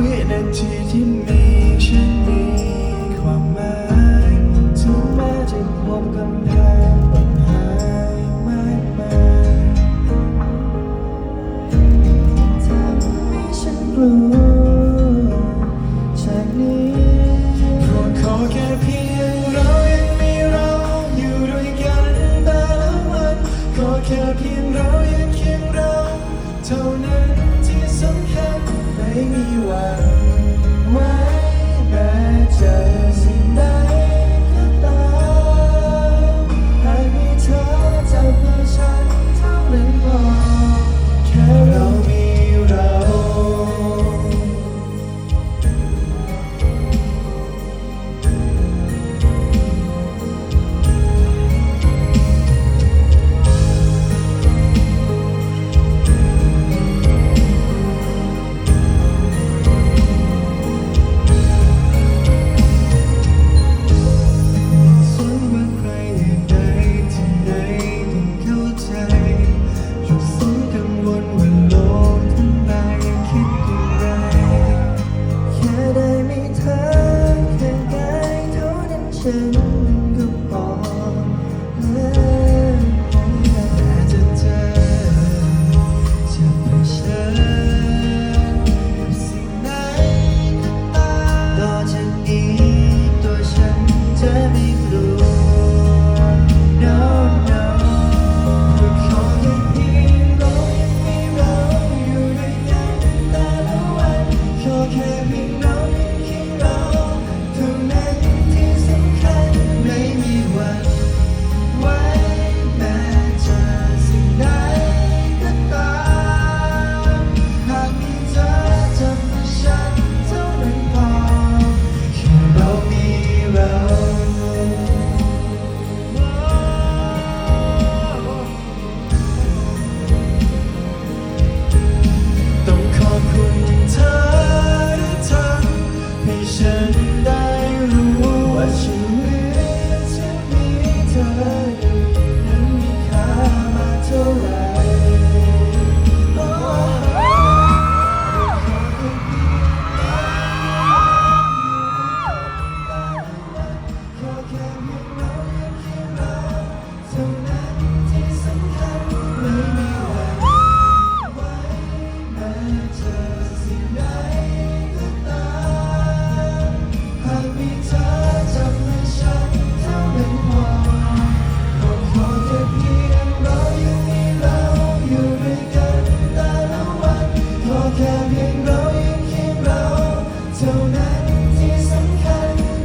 วินาทีที่มีฉันมีความหมายถึงแม้จะพบกำแปัญหามากมายทำให้ฉันรู้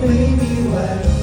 Maybe why